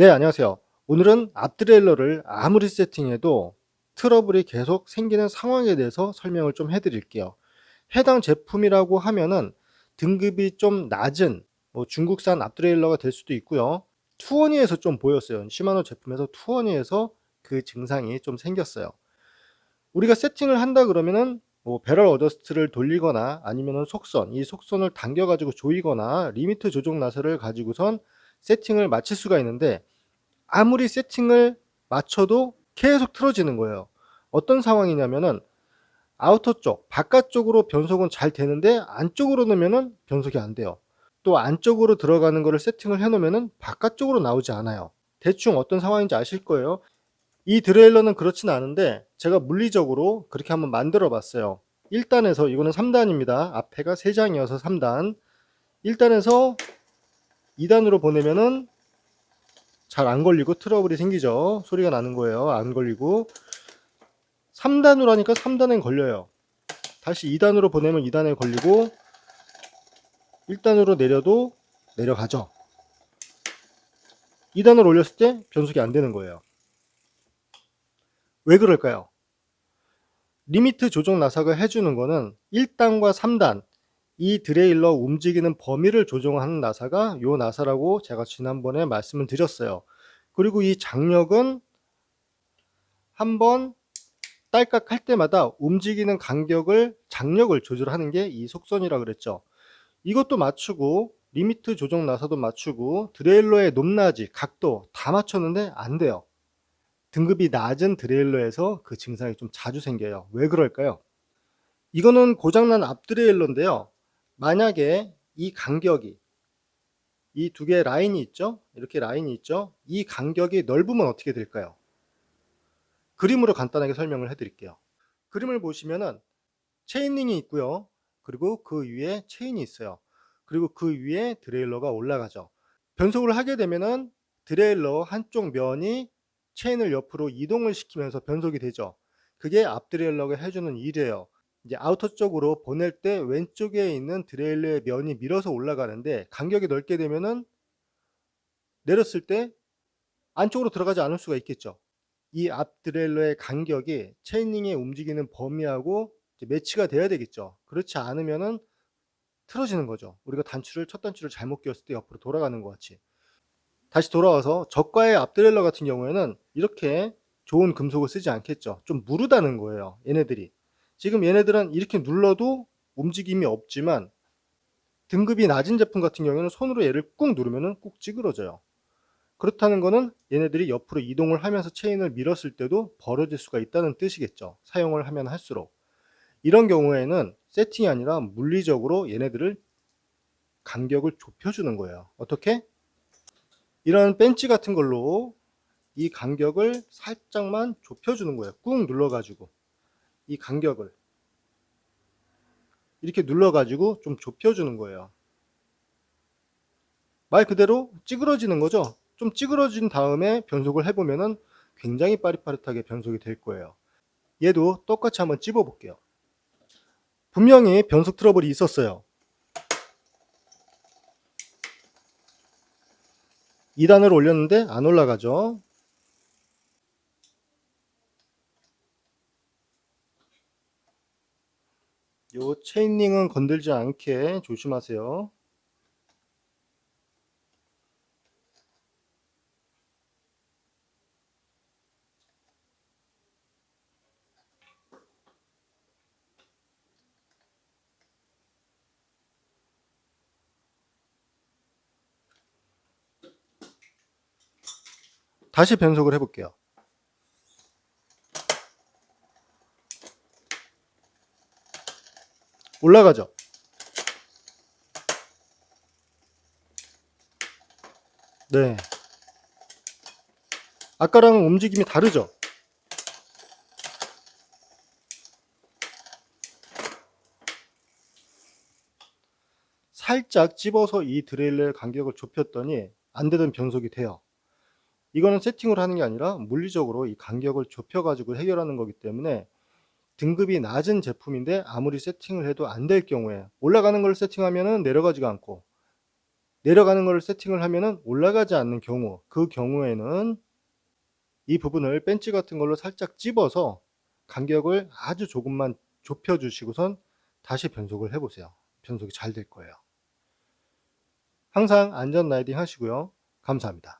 네, 안녕하세요. 오늘은 앞드레일러를 아무리 세팅해도 트러블이 계속 생기는 상황에 대해서 설명을 좀 해드릴게요. 해당 제품이라고 하면은 등급이 좀 낮은 뭐 중국산 앞드레일러가 될 수도 있고요. 투어니에서 좀 보였어요. 시마노 제품에서 투어니에서 그 증상이 좀 생겼어요. 우리가 세팅을 한다 그러면은 뭐 배럴 어저스트를 돌리거나 아니면은 속선, 이 속선을 당겨 가지고 조이거나 리미트 조정 나사를 가지고선 세팅을 마칠 수가 있는데 아무리 세팅을 맞춰도 계속 틀어지는 거예요. 어떤 상황이냐면은 아우터 쪽, 바깥쪽으로 변속은 잘 되는데 안쪽으로 넣으면은 변속이 안 돼요. 또 안쪽으로 들어가는 거를 세팅을 해 놓으면은 바깥쪽으로 나오지 않아요. 대충 어떤 상황인지 아실 거예요. 이 드레일러는 그렇진 않은데 제가 물리적으로 그렇게 한번 만들어 봤어요. 1단에서 이거는 3단입니다. 앞에가 3장이어서 3단. 1단에서 2단으로 보내면은 잘 안 걸리고 트러블이 생기죠. 소리가 나는 거예요. 안 걸리고 3단으로 하니까 3단엔 걸려요. 다시 2단으로 보내면 2단에 걸리고 1단으로 내려도 내려가죠. 2단을 올렸을 때 변속이 안 되는 거예요. 왜 그럴까요? 리미트 조정 나사가 해주는 거는 1단과 3단 이 드레일러 움직이는 범위를 조정하는 나사가 요 나사라고 제가 지난번에 말씀을 드렸어요. 그리고 이 장력은 한번 딸깍 할 때마다 움직이는 간격을 장력을 조절하는 게 이 속선이라 그랬죠. 이것도 맞추고 리미트 조정 나사도 맞추고 드레일러의 높낮이, 각도 다 맞췄는데 안 돼요. 등급이 낮은 드레일러에서 그 증상이 좀 자주 생겨요. 왜 그럴까요? 이거는 고장난 앞 드레일러인데요. 만약에 이 간격이 이 두 개의 라인이 있죠? 이렇게 라인이 있죠? 이 간격이 넓으면 어떻게 될까요? 그림으로 간단하게 설명을 해드릴게요. 그림을 보시면은 체인링이 있고요. 그리고 그 위에 체인이 있어요. 그리고 그 위에 드레일러가 올라가죠. 변속을 하게 되면은 드레일러 한쪽 면이 체인을 옆으로 이동을 시키면서 변속이 되죠. 그게 앞드레일러가 해주는 일이에요. 이제 아우터 쪽으로 보낼 때 왼쪽에 있는 드레일러의 면이 밀어서 올라가는데 간격이 넓게 되면은 내렸을 때 안쪽으로 들어가지 않을 수가 있겠죠. 이 앞 드레일러의 간격이 체인링의 움직이는 범위하고 매치가 돼야 되겠죠. 그렇지 않으면은 틀어지는 거죠. 우리가 단추를 첫 단추를 잘못 끼웠을 때 옆으로 돌아가는 것 같이. 다시 돌아와서 저가의 앞드레일러 같은 경우에는 이렇게 좋은 금속을 쓰지 않겠죠. 좀 무르다는 거예요. 얘네들이. 지금 얘네들은 이렇게 눌러도 움직임이 없지만 등급이 낮은 제품 같은 경우에는 손으로 얘를 꾹 누르면은 꾹 찌그러져요. 그렇다는 거는 얘네들이 옆으로 이동을 하면서 체인을 밀었을 때도 벌어질 수가 있다는 뜻이겠죠. 사용을 하면 할수록. 이런 경우에는 세팅이 아니라 물리적으로 얘네들을 간격을 좁혀주는 거예요. 어떻게? 이런 벤치 같은 걸로 이 간격을 살짝만 좁혀주는 거예요. 꾹 눌러가지고 이 간격을 이렇게 눌러가지고 좀 좁혀주는 거예요. 말 그대로 찌그러지는 거죠. 좀 찌그러진 다음에 변속을 해보면은 굉장히 빠릿빠릿하게 변속이 될 거예요. 얘도 똑같이 한번 찝어 볼게요. 분명히 변속 트러블이 있었어요. 2단을 올렸는데 안 올라가죠. 요 체인링은 건들지 않게 조심하세요. 다시 변속을 해볼게요. 올라가죠. 네. 아까랑 움직임이 다르죠? 살짝 집어서 이 드레일러의 간격을 좁혔더니 안 되던 변속이 돼요. 이거는 세팅을 하는 게 아니라 물리적으로 이 간격을 좁혀가지고 해결하는 거기 때문에 등급이 낮은 제품인데 아무리 세팅을 해도 안 될 경우에 올라가는 걸 세팅하면은 내려가지가 않고 내려가는 거를 세팅을 하면은 올라가지 않는 경우 그 경우에는 이 부분을 벤치 같은 걸로 살짝 찝어서 간격을 아주 조금만 좁혀 주시고선 다시 변속을 해 보세요. 변속이 잘 될 거예요. 항상 안전 라이딩 하시고요. 감사합니다.